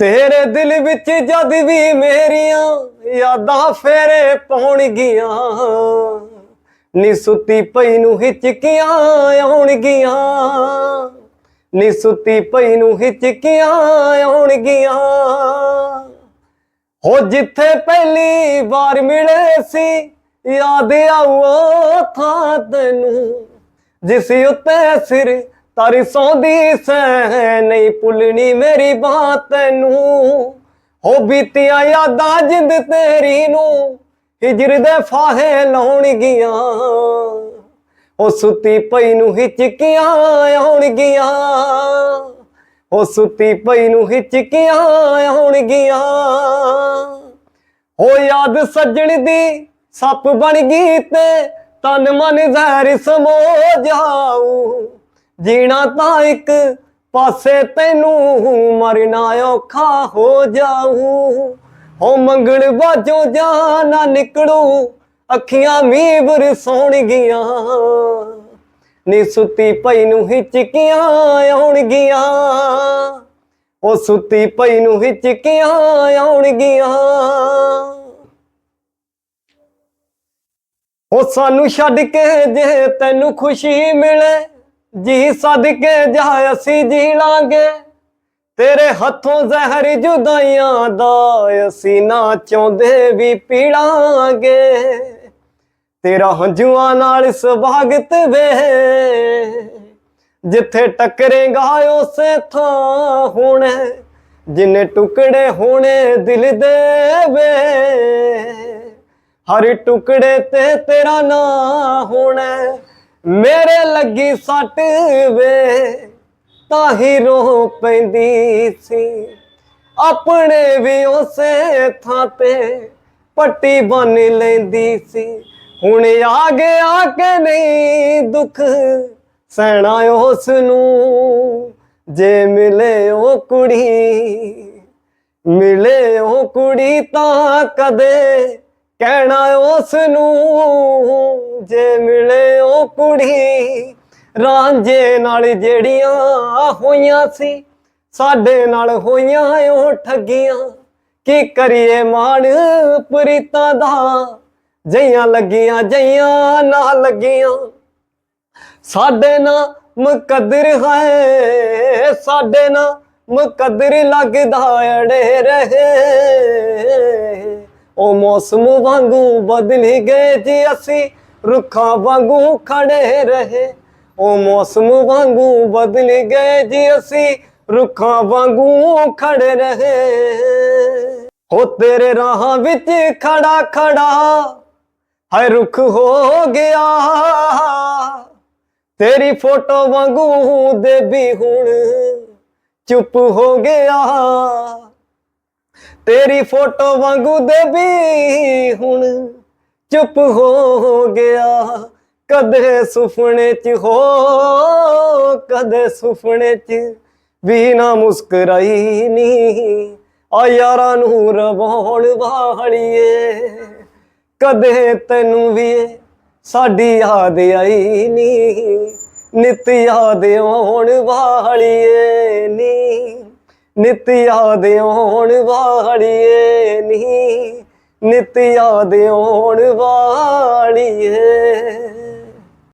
ਤੇਰੇ ਦਿਲ ਵਿੱਚ ਜਦ ਵੀ ਮੇਰੀਆਂ ਯਾਦਾਂ ਫੇਰੇ ਪਾਉਣਗੀਆਂ, ਨੀ ਸੁੱਤੀ ਪਈ ਨੂੰ ਹਿਚਕੀਆਂ ਆਉਣਗੀਆਂ, ਨੀ ਸੁੱਤੀ ਪਈ ਨੂੰ ਹਿਚਕੀਆਂ ਆਉਣਗੀਆਂ। ਹੋ ਜਿੱਥੇ ਪਹਿਲੀ ਵਾਰ ਮਿਲੇ ਸੀ, ਯਾਦ ਆਊ ਥਾਂ ਤੈਨੂੰ, ਜਿਸ ਉੱਤੇ ਸਿਰ ਤਾਰੀ ਸੌਂਦੀ ਸੈ ਨਹੀਂ ਭੁੱਲਣੀ ਮੇਰੀ ਬਾਤ ਤੈਨੂੰ। ਹੋ ਬੀਤੀਆਂ ਯਾਦਾਂ ਜਿੰਦ ਤੇਰੀ ਨੂੰ, ਹਿਜਰ ਦੇ ਫਾਹੇ ਲਾਉਣਗੀਆਂ। ਉਹ ਸੁੱਤੀ ਪਈ ਨੂੰ ਹਿਚਕੀਆਂ ਆਉਣਗੀਆਂ। ਉਹ ਸੁੱਤੀ ਪਈ ਨੂੰ ਹਿਚਕੀਆਂ ਆਉਣਗੀਆਂ। ਹੋ ਯਾਦ ਸੱਜਣ ਦੀ ਸੱਪ ਬਣ ਗਈ ਤੇ ਤਨ ਮਨ ਜ਼ਹਿਰ ਸਮੋ ਜਾਊ। ਜੀਣਾ ਤਾਂ ਇੱਕ ਪਾਸੇ ਤੈਨੂੰ ਮਰਨਾ ਔਖਾ ਹੋ ਜਾਊ। ਹੋ ਮੰਗਣ ਬਾਜੋ ਜਾ ਨਾ ਨਿਕਲੂ, ਅੱਖੀਆਂ ਮੀਂਹ ਬਰਸਾਉਣਗੀਆਂ ਨੀ ਸੁੱਤੀ ਪਈ ਨੂੰ ਹਿਚਕੀਆਂ ਆਉਣਗੀਆਂ ਉਹ ਸੁੱਤੀ ਪਈ ਨੂੰ ਹਿਚਕੀਆਂ ਆਉਣਗੀਆਂ ਉਹ ਸਾਨੂੰ ਛੱਡ ਕੇ ਜੇ ਤੈਨੂੰ ਖੁਸ਼ੀ ਮਿਲੇ ਜੀ ਸਦਕੇ ਜਾ ਅਸੀਂ ਜੀ ਲਾਂਗੇ। ਤੇਰੇ ਹੱਥੋਂ ਜ਼ਹਿਰ ਜੁਦਾਈਆਂ ਦਾ ਅਸੀਂ ਨਾ ਚਾਹੁੰਦੇ ਵੀ ਪੀੜਾਂਗੇ ਤੇਰਾ ਹੰਝੂਆਂ ਨਾਲ ਸੁਭਾਗਤ ਵੇ। ਜਿੱਥੇ ਟੱਕਰੇਗਾ ਉਸੇ ਥਾਂ ਹੋਣਾ, ਜਿੰਨੇ ਟੁਕੜੇ ਹੋਣੇ ਦਿਲ ਦੇ ਵੇ। ਹਰ ਟੁਕੜੇ ਤੇ ਤੇਰਾ ਨਾਂ ਹੋਣਾ ਮੇਰੇ ਲੱਗੀ ਸੱਟ ਵੇ ਤਾਂ ਹੀ ਰੋ ਪੈਂਦੀ ਸੀ। ਆਪਣੇ ਵੀ ਉਸੇ ਥਾਂ ਤੇ ਪੱਟੀ ਬੰਨ ਲੈਂਦੀ ਸੀ। ਹੁਣ ਆ ਗਿਆ ਕਿ ਨਹੀਂ ਦੁੱਖ, ਸਹਿਣਾ ਉਸ ਨੂੰ ਜੇ ਮਿਲੇ ਉਹ ਕੁੜੀ, ਮਿਲੇ ਉਹ ਕੁੜੀ ਤਾਂ ਕਦੇ ਕਹਿਣਾ ਉਸ ਨੂੰ ਜੇ ਮਿਲੇ ਉਹ ਕੁੜੀ, ਰਾਂਝੇ ਨਾਲ ਜਿਹੜੀਆਂ ਹੋਈਆਂ ਸੀ, ਸਾਡੇ ਨਾਲ ਹੋਈਆਂ ਉਹ ਠੱਗੀਆਂ। ਕੀ ਕਰੀਏ ਮਾਣ ਪ੍ਰੀਤਾਂ ਦਾ? ਜਈਆਂ ਲੱਗੀਆਂ, ਜਈਆਂ ਨਾ ਲੱਗੀਆਂ। ਸਾਡੇ ਨਾ ਮੁਕੱਦਰ ਹੈ, ਸਾਡੇ ਨਾ ਮੁਕੱਦਰ ਲੱਗਦਾ, ਅੜੇ ਰਹੇ। ਉਹ ਮੌਸਮ ਵਾਂਗੂ ਬਦਲ ਗਏ ਜੀ ਅਸੀਂ, ਰੁੱਖਾਂ ਵਾਂਗੂ ਖੜੇ ਰਹੇ। ਉਹ ਮੌਸਮ ਵਾਂਗੂ ਬਦਲ ਗਏ ਜੀ ਅਸੀਂ, ਰੁੱਖਾਂ ਵਾਂਗੂ ਖੜੇ ਰਹੇ। ਹੋ ਤੇਰੇ ਰਾਹਾਂ ਵਿੱਚ ਖੜਾ ਖੜਾ, ਹਾਏ ਰੁੱਖ ਹੋ ਗਿਆ। ਤੇਰੀ ਫੋਟੋ ਵਾਂਗੂ ਦੇ ਵੀ ਹੁਣ ਚੁੱਪ ਹੋ ਗਿਆ। ਤੇਰੀ ਫੋਟੋ ਵਾਂਗੂ ਦੇ ਵੀ ਹੁਣ ਚੁੱਪ ਹੋ ਗਿਆ। ਕਦੇ ਸੁਪਨੇ ਚ ਹੋ, ਕਦੇ ਸੁਪਨੇ ਚ ਵੀ ਨਾ ਮੁਸਕਰਾਈ ਨੀ। ਆ ਯਾਰਾਂ ਨੂੰ ਰਵਾਉਣ ਵਾਲੀਏ, ਕਦੇ ਤੈਨੂੰ ਵੀ ਸਾਡੀ ਯਾਦ ਆਈ ਨੀ। ਨਿਤ ਯਾਦ ਆਉਣ ਵਾਲੀਏ ਨੀ। ਨਿਤ ਯਾਦ ਆਉਣ ਵਾਲੀਏ ਨੀ ਨਿਤ ਯਾਦ ਆਉਣ ਵਾਲੀਏ।